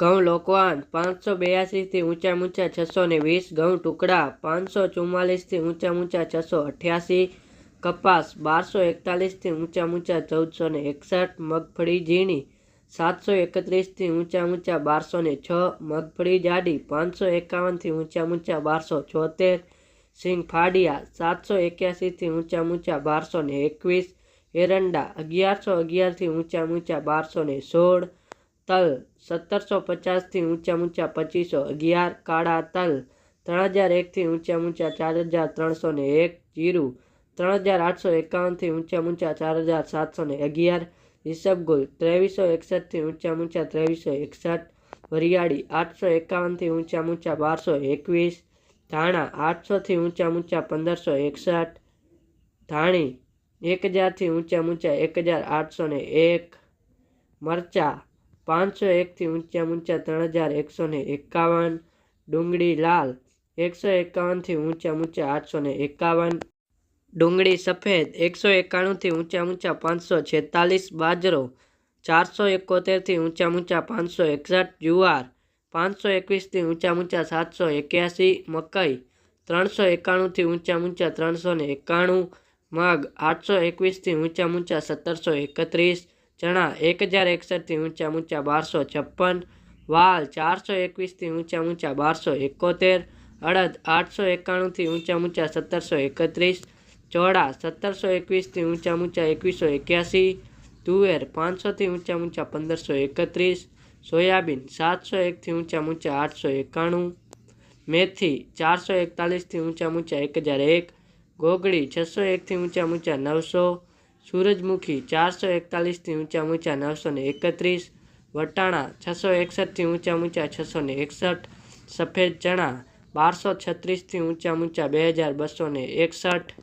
ઘઉં લોકવાન પાંચસો બ્યાસીથી ઊંચા ઊંચા છસો ને વીસ, ઘઉં ટુકડા પાંચસો ચુમ્માલીસથી ઊંચા ઊંચા છસો અઠ્યાસી, કપાસ બારસો એકતાલીસથી ઊંચા ઊંચા ચૌદસો ને એકસઠ, મગફળી ઝીણી સાતસો એકત્રીસથી ઊંચા ઊંચા બારસો ને છ, મગફળી જાડી પાંચસો એકાવનથી ઊંચા ઊંચા બારસો છોતેર સિંગ ફાડિયા સાતસો એક્યાસીથી ઊંચા ઊંચા બારસો ને એકવીસ, એરંડા અગિયારસો અગિયારથી ઊંચા ઊંચા બારસો ને સોળ તલ સત્તરસો પચાસથી ઊંચા ઊંચા પચીસો, અગિયાર કાળા તલ ત્રણ હજાર એકથી ઊંચા ઊંચા ચાર હજાર ત્રણસો ને એક, જીરું ત્રણ હજાર આઠસો એકાવનથી ઊંચા ઊંચા ચાર હજાર સાતસો ને અગિયાર ઈસબગુલ ત્રેવીસો એકસઠથી ઊંચા ઊંચા ત્રેવીસો એકસઠ, વરિયાળી આઠસો એકાવનથી ઊંચા ઊંચા બારસો એકવીસ, ધાણા આઠસોથી ઊંચા ઊંચા પંદરસો એકસઠ, ધાણી એક હજારથી ઊંચા ઊંચા એક હજાર આઠસો ને એક, મરચા પાંચસો એકથી ઊંચા ઊંચા ત્રણ હજાર એકસો ને એકાવન, ડુંગળી લાલ એકસો એકાવનથી ઊંચા ઊંચા આઠસો ને એકાવન, ડુંગળી સફેદ એકસો એકાણુંથી ઊંચા ઊંચા પાંચસો છેતાલીસ, બાજરો ચારસો એકોતેરથી ઊંચા ઊંચા પાંચસો એકસઠ, જુવાર પાંચસો એકવીસથી ઊંચા ઊંચા સાતસો એક્યાસી, મકાઈ ત્રણસો એકાણુંથી ઊંચા ઊંચા ત્રણસો ને એકાણું, મગ આઠસો એકવીસથી ઊંચા ઊંચા સત્તરસો એકત્રીસ ચણા એક હજાર એકસઠથી ઊંચા ઊંચા બારસો છપ્પન, વાલ ચારસો એકવીસથી ઊંચા ઊંચા બારસો એકોતેર, અડદ આઠસો એકાણુંથી ઊંચા ઊંચા સત્તરસો એકત્રીસ, ચોળા સત્તરસો એકવીસથી ઊંચા ઊંચા એકવીસો એક્યાસી, તુવેર પાંચસોથી ઊંચા ઊંચા પંદરસો એકત્રીસ, સોયાબીન સાતસો એકથી ઊંચા ઊંચા આઠસો એકાણું, મેથી ચારસો એકતાલીસથી ઊંચા ઊંચા એક હજાર એક ગોગડી છસો એકથી ઊંચા ઊંચા નવસો સૂરજમુખી ચારસો એકતાલીસથી ઊંચા ઊંચા નવસો ને એકત્રીસ, વટાણા છસો એકસઠથી ઊંચા ઊંચા છસો ને એકસઠ, સફેદ ચણા બારસો છત્રીસથી ઊંચા ઊંચા બે હજાર બસો ને એકસઠ